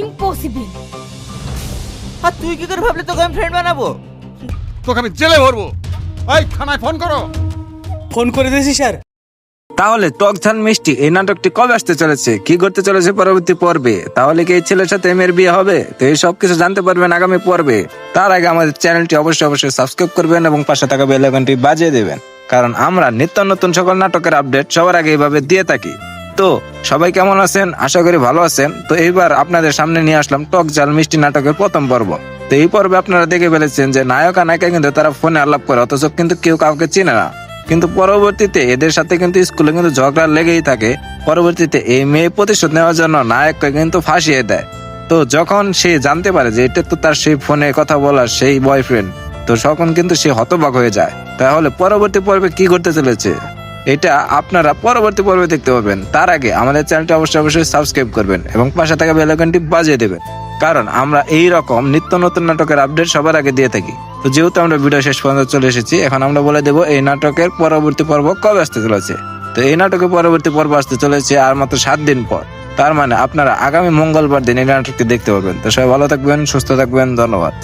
Impossible আর তুই কি করে ভাবলি তোকে আমি ফ্রেন্ড বানাবো? তোকে আমি জেলে ভরবো। এই থানায় ফোন করো। ফোন করে দিয়েছি স্যার। তাহলে টক ঝাল মিষ্টি এই নাটকটি কবে আসতে চলেছে? কি করতে চলেছে পরবর্তী পর্বে? তাহলে কি এই ছেলের সাথে মেয়ের বিয়ে হবে? তো এই সব কিছু জানতে পারবেন আগামী পর্বে। তার আগে আমাদের চ্যানেলটি অবশ্যই অবশ্যই সাবস্ক্রাইব করবেন এবং পাশে থাকা বেল আইকনটি বাজিয়ে দেবেন। কারণ আমরা নিত্য নতুন সকল নাটকের আপডেট সবার আগে এইভাবে দিয়ে থাকি। তো? সবাই কেমন আছেন? আশা করি ভালো আছেন। তো এইবার আপনাদের সামনে নিয়ে আসলাম টক জাল মিষ্টি নাটকের প্রথম পর্ব। তো এই পর্বে আপনারা দেখে ফেলেছেন যে নায়ক নায়িকা কিন্তু তারা ফোনে আলাপ করে, অথচ কিন্তু কেউ কাউকে চিনে না। কিন্তু পরবর্তীতে এদের সাথে কিন্তু স্কুলে কিন্তু ঝগড়া লেগেই থাকে। পরবর্তীতে এই মেয়ে প্রতিশোধ নেওয়ার জন্য নায়ককে কিন্তু ফাঁসিয়ে দেয়। তো যখন সে জানতে পারে যে এটা তো তার সেই ফোনে কথা বলার সেই বয়ফ্রেন্ড তো তখন কিন্তু সে হতবাক হয়ে যায়। তাহলে পরবর্তী পর্বে কি করতে চলেছে? এটা আপনারা পরবর্তী পর্বে দেখতে পাবেন তার আগে আমাদের চ্যানেলটি অবশ্যই অবশ্যই সাবস্ক্রাইব করবেন এবং পাশে থাকা বেল আইকনটি বাজিয়ে দেবেন। কারণ আমরা এই রকম নিত্য নতুন নাটকের আপডেট সবার আগে দিয়ে থাকি। তো যেহেতু আমরা ভিডিও শেষ পর্যন্ত চলে এসেছি, এখন আমরা বলে দেবো এই নাটকের পরবর্তী পর্ব কবে আসতে চলেছে। তো এই নাটকের পরবর্তী পর্ব আসতে চলেছে আর মাত্র সাত দিন পর। তার মানে আপনারা আগামী মঙ্গলবার দিন এই নাটকটি দেখতে পাবেন। তো সবাই ভালো থাকবেন, সুস্থ থাকবেন, ধন্যবাদ।